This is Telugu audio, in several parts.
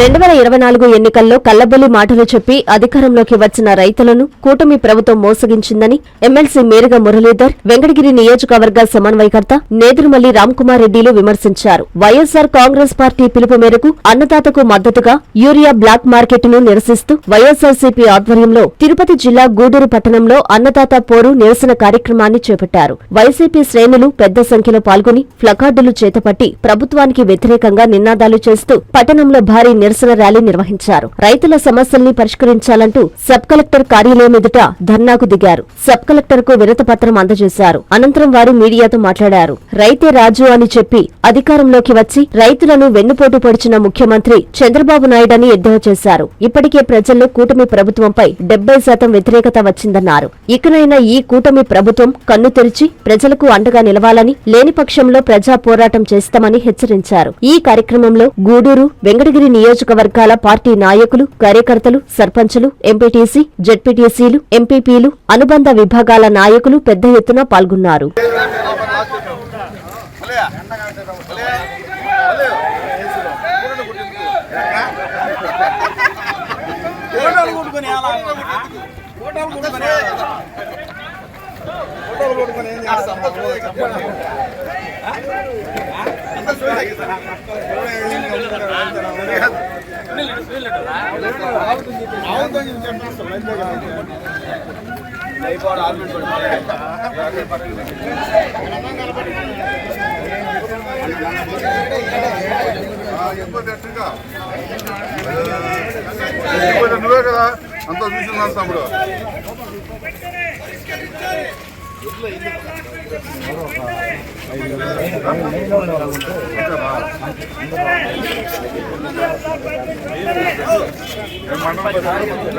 రెండు వేల ఇరవై నాలుగు ఎన్నికల్లో కల్లబొల్లి మాటలు చెప్పి అధికారంలోకి వచ్చిన రైతులను కూటమి ప్రభుత్వం మోసగించిందని ఎమ్మెల్సీ మేరగ మురళీధర్ వెంకటగిరి నియోజకవర్గ సమన్వయకర్త నేదురుమల్లి రామ్కుమార్ రెడ్డిలు విమర్శించారు. వైఎస్సార్ కాంగ్రెస్ పార్టీ పిలుపు మేరకు అన్నదాతకు మద్దతుగా యూరియా బ్లాక్ మార్కెట్ను నిరసిస్తూ వైఎస్సార్సీపీ ఆధ్వర్యంలో తిరుపతి జిల్లా గూడూరు పట్టణంలో అన్నదాత పోరు నిరసన కార్యక్రమాన్ని చేపట్టారు. వైసీపీ శ్రేణులు పెద్ద సంఖ్యలో పాల్గొని ప్లకార్డులు చేతపట్టి ప్రభుత్వానికి వ్యతిరేకంగా నినాదాలు చేస్తూ పట్టణంలో భారీ నిరసన ర్యాలీ నిర్వహించారు. రైతుల సమస్యల్ని పరిష్కరించాలంటూ సబ్ కలెక్టర్ కార్యాలయం ఎదుట ధర్నాకు దిగారు. సబ్ కలెక్టర్కు వినతి పత్రం అందజేశారు. అనంతరం వారు మీడియాతో మాట్లాడారు. రైతే రాజు అని చెప్పి అధికారంలోకి వచ్చి రైతులను వెన్నుపోటు పొడిచిన ముఖ్యమంత్రి చంద్రబాబు నాయుడని ఎద్దేవా చేశారు. ఇప్పటికే ప్రజల్లో కూటమి ప్రభుత్వంపై డెబ్బై శాతం వ్యతిరేకత వచ్చిందన్నారు. ఇకనైనా ఈ కూటమి ప్రభుత్వం కన్ను తెరిచి ప్రజలకు అండగా నిలవాలని లేని పక్షంలో ప్రజా పోరాటం చేస్తామని హెచ్చరించారు. ఈ కార్యక్రమంలో గూడూరు వెంకటగిరి నియోజక నియోజకవర్గాల పార్టీ నాయకులు కార్యకర్తలు సర్పంచులు ఎంపీటీసీ జెడ్పీటీసీలు ఎంపీపీలు అనుబంధ విభాగాల నాయకులు పెద్ద ఎత్తున పాల్గొన్నారు. ఫోటోలు కొట్టుకొని ఫోటోలు కొట్టుకొని ఏం చేస్తాం నువ్వే కదా అంత చూసిందా తమ్ముడు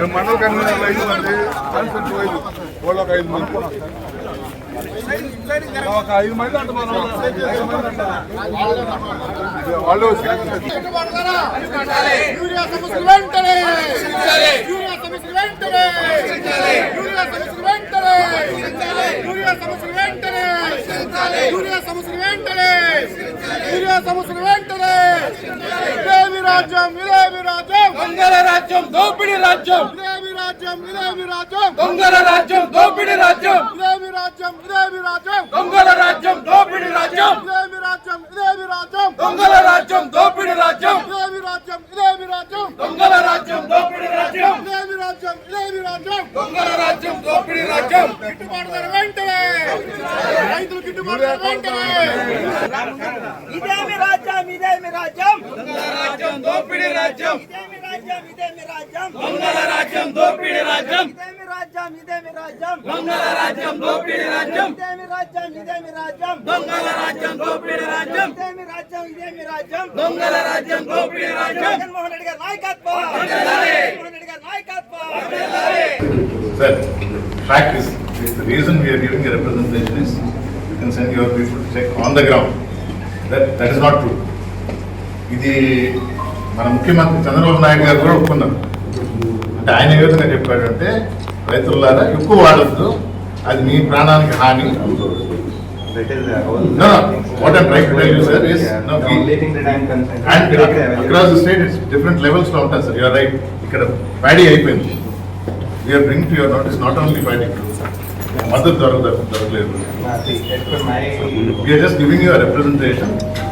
మండల కన్వీనర్లు ఐదు మంది కాన్ఫరెన్స్ ఐదు. వాళ్ళు ఒక ఐదు మంది. ఒక ఐదు మంది అంటే వాళ్ళు సమస్యలు వెంటనే! సమస్యలు వెంటనే! రాజ్యం ఇదేమి రాజ్యం. దొంగల రాజ్యం దోపిడీ రాజ్యం. ఇదేమి రాజ్యం ఇదేమి రాజ్యం. దొంగల రాజ్యం దోపిడీ రాజ్యం. ఇదేమి రాజ్యం ఇదేమి రాజ్యం. దొంగల రాజ్యం దోపిడీ రాజ్యం. ఇదేమి రాజ్యం ఇదేమి రాజ్యం. దొంగల రాజ్యం దోపిడీ రాజ్యం. ఇదేమి రాజ్యం ఇదేమి రాజ్యం. దొంగల రాజ్యం దోపిడీ రాజ్యం. ఇదేమి రాజ్యం ఇదేమి రాజ్యం. దొంగల రాజ్యం దోపిడీ రాజ్యం. గిట్టుబాటు ధర వెంటనే. రైతులు గిట్టుబాటు ధర వెంటనే. ఇదేమి రాజ్యం ఇదేమి రాజ్యం రాజ్యం దోపిడీ రాజ్యం ఇదేమి రాజ్యం ఇదేమి రాజ్యం దొంగల రాజ్యం దోపిడీ రాజ్యం ఇదేమి రాజ్యం ఇదేమి రాజ్యం దొంగల రాజ్యం దోపిడీ రాజ్యం ఇదేమి రాజ్యం ఇదేమి రాజ్యం దొంగల రాజ్యం దోపిడీ రాజ్యం ఇదేమి రాజ్యం ఇదేమి రాజ్యం దొంగల రాజ్యం దోపిడీ రాజ్యం జగన్మోహన్ రెడ్డి గారి నాయకత్వం జగన్మోహన్ రెడ్డి గారి నాయకత్వం Sir, fact is, the reason we are giving a representation is you can send your people to check on the ground. That, that is not true. ఇది మన ముఖ్యమంత్రి చంద్రబాబు నాయుడు గారు కూడా ఒప్పుకున్నారు. అంటే ఆయన ఏ విధంగా చెప్పాడంటే రైతులారా ఎక్కువ వాడద్దు. అది మీ ప్రాణానికి హాని. Concerned. And across the state it's different ఉంటాయి సార్ యూఆర్ రైట్ ఇక్కడ ప్యాడీ అయిపోయింది. Bring to your notice not only paddy మద్దతు దొరకదు దొరకలేదు Uh, see, as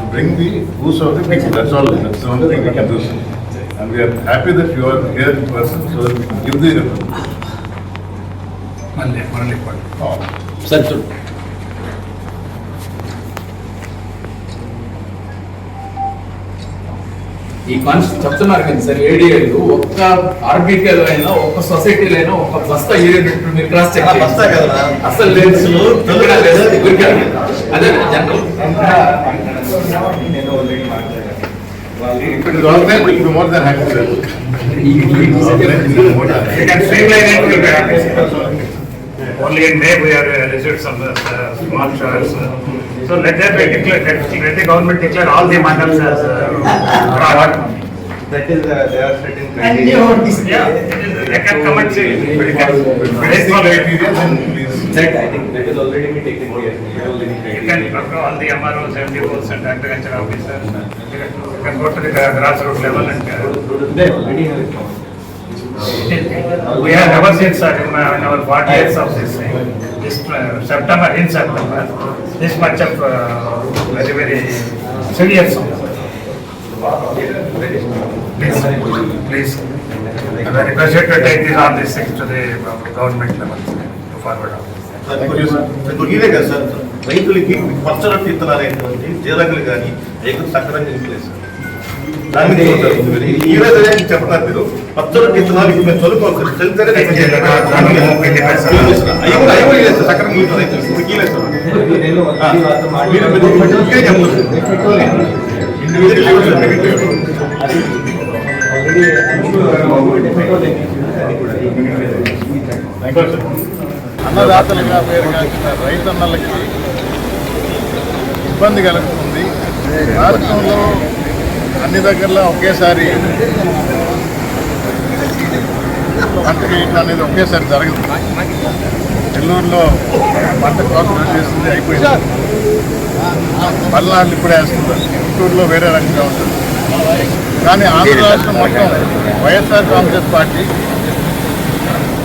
per my. We're just giving your representation to bring the woes of the people that's all that's only thing we can do and we're happy that you are here in person so that give the సరే చూడు ఈ కాన్స్టిట్యూట్ చెప్తున్నారు కదా సార్ ఏడీఏలు ఒక్క ఆర్బీకేలో అయినా ఒక్క సొసైటీలో అయినా ఒక్క బస్తా పెట్టుకుని మీరు క్రాస్ చెక్. బస్తా కదా. అసలు లేదు ఇక్కడ లేదు, ఊరికే. అదే జనరల్ నేను already మాట్లాడాను. వాళ్ళు if it is all there will be more then happy sir We can streamline it, we can- only in May we are uh, received some uh, small shares. uh, So let that be declared, let let the government declare all the mandals as uh, fraud. That is, uh, there are certain criteria. Yeah, it is- they can come and see. We can- Basic criteria, then please That I think that is already been taken care. That was in You can talk to all the MRO, seventy percent agriculture officers. You can go to the grassroots level and. uh, They already have it. We have never seen such in my- in our forty years of this thing. This uh, September, in September, this much of uh, very, very severe song. Please, please. And I request you to take this on these things to the government level to forward on. ఇదే కదా సార్ రైతులకి పచ్చరొట్టు ఇత్తనాలైనటువంటి జీరకులు కానీ రైతులు సక్రమంగా ఇవ్వలేదు దాని మీద ఈ చెప్తున్నారు మీరు పచ్చరొట్టు ఇత్తనాలు ఇప్పుడు మేము చదువుకోవచ్చు సార్ సక్రమంగా ఇవ్వలేదు సార్ మీరు చెప్తున్నారు. ఇండివిజువల్ పేరు సార్ అన్నదాతలుగా రైతన్నలకి ఇబ్బంది కలుగుతుంది. రాష్ట్రంలో అన్ని దగ్గరలో ఒకేసారి పంట వేయటం అనేది ఒకేసారి జరగదు. నెల్లూరులో పంట కోత చేసింది అయిపోయింది. పల్నాడు ఇప్పుడే వేస్తున్నారు. గుంటూరులో వేరే రకంగా ఉంటుంది. కానీ ఆంధ్ర రాష్ట్రం మొత్తం వైఎస్ఆర్ కాంగ్రెస్ పార్టీ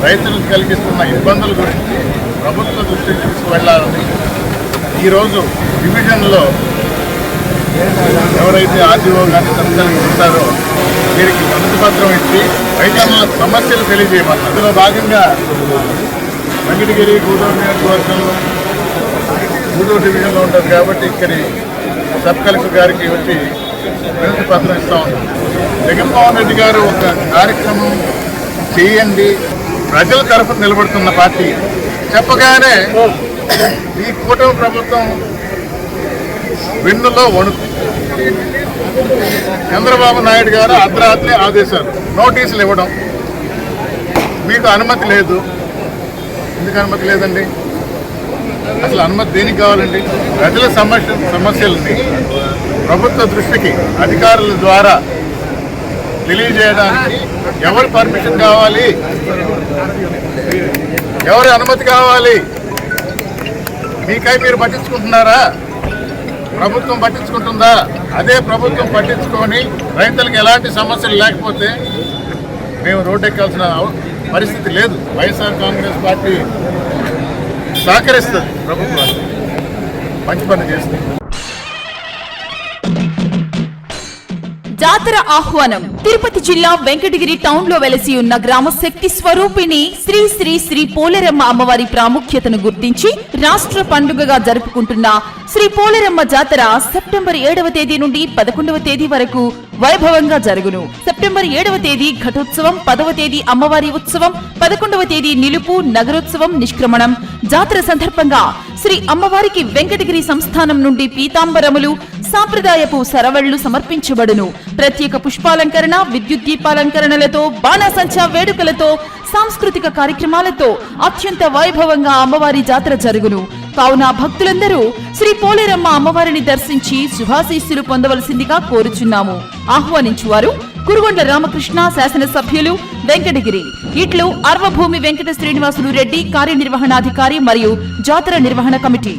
రైతులకు కలిగిస్తున్న ఇబ్బందుల గురించి ప్రభుత్వ దృష్టికి తీసుకువెళ్ళాలని ఈరోజు డివిజన్లో ఎవరైతే ఆర్డీఓ కానీ సంస్థలు ఉంటారో వీరికి పత్రం ఇచ్చి రైతుల సమస్యలు తెలియజేయమన్నారు. అందులో భాగంగా వెంకటగిరి గూడూరు నియోజకవర్గంలో గూడూరు డివిజన్లో ఉంటారు కాబట్టి ఇక్కడి సబ్ కలెక్టర్ గారికి వచ్చి వినతి పత్రం ఇస్తా ఉన్నాం. జగన్మోహన్ రెడ్డి గారు ఒక కార్యక్రమం చేయండి. ప్రజల తరఫున నిలబడుతున్న పార్టీ. చెప్పగానే ఈ కూటమి ప్రభుత్వం వెన్నులో వణుకు. చంద్రబాబు నాయుడు గారు అర్ధరాత్రి ఆదేశాలు నోటీసులు ఇవ్వడం. మీకు అనుమతి లేదు. ఎందుకు అనుమతి లేదండి? అసలు అనుమతి దేనికి కావాలండి? ప్రజల సమస్య సమస్యలని ప్రభుత్వ దృష్టికి అధికారుల ద్వారా తెలియజేయడానికి ఎవరి పర్మిషన్ కావాలి? ఎవరి అనుమతి కావాలి? మీకై మీరు పట్టించుకుంటున్నారా? ప్రభుత్వం పట్టించుకుంటుందా? అదే ప్రభుత్వం పట్టించుకొని రైతులకు ఎలాంటి సమస్యలు లేకపోతే మేము రోడ్డెక్కాల్సిన ఎక్కాల్సిన పరిస్థితి లేదు. వైఎస్ఆర్ కాంగ్రెస్ పార్టీ సహకరిస్తుంది ప్రభుత్వాన్ని మంచి పని చేస్తుంది. జాతర ఆహ్వానం. తిరుపతి జిల్లా వెంకటగిరి టౌన్లో వెలసి ఉన్న గ్రామ శక్తి స్వరూపిణి శ్రీ శ్రీ శ్రీ పోలేరమ్మ అమ్మవారి ప్రాముఖ్యతను గుర్తించి రాష్ట్ర పండుగగా జరుపుకుంటున్న శ్రీ పోలేరమ్మ జాతర సెప్టెంబర్ ఏడవ తేదీ నుండి పదకొండవ తేదీ వరకు వైభవంగా జరుగును. సెప్టెంబర్ ఏడవ తేదీ ఘటోత్సవం పదవ తేదీ అమ్మవారి ఉత్సవం పదకొండవ తేదీ నిలుపు నగరోత్సవం నిష్క్రమణం జాతర సందర్భంగా శ్రీ అమ్మవారికి వెంకటగిరి సంస్థానం నుండి పీతాంబరములు సాంప్రదాయపు సరవళ్ళు సమర్పించబడును. ప్రత్యేక పుష్పాలంకరణ విద్యుత్ దీపాలంకరణలతో బాణాసంచా వేడుకలతో సాంస్కృతిక కార్యక్రమాలతో అత్యంత వైభవంగా అమ్మవారి జాతర జరుగును. కావున భక్తులందరూ శ్రీ పోలేరమ్మ అమ్మవారిని దర్శించి శుభాశీస్సులు పొందవలసిందిగా కోరుచున్నాము. ఆహ్వానించువారు కురుగొండ్ల రామకృష్ణ శాసనసభ్యులు వెంకటగిరి ఇట్లు అర్వభూమి వెంకట శ్రీనివాసులు రెడ్డి కార్యనిర్వహణాధికారి మరియు జాతర నిర్వహణ కమిటీ.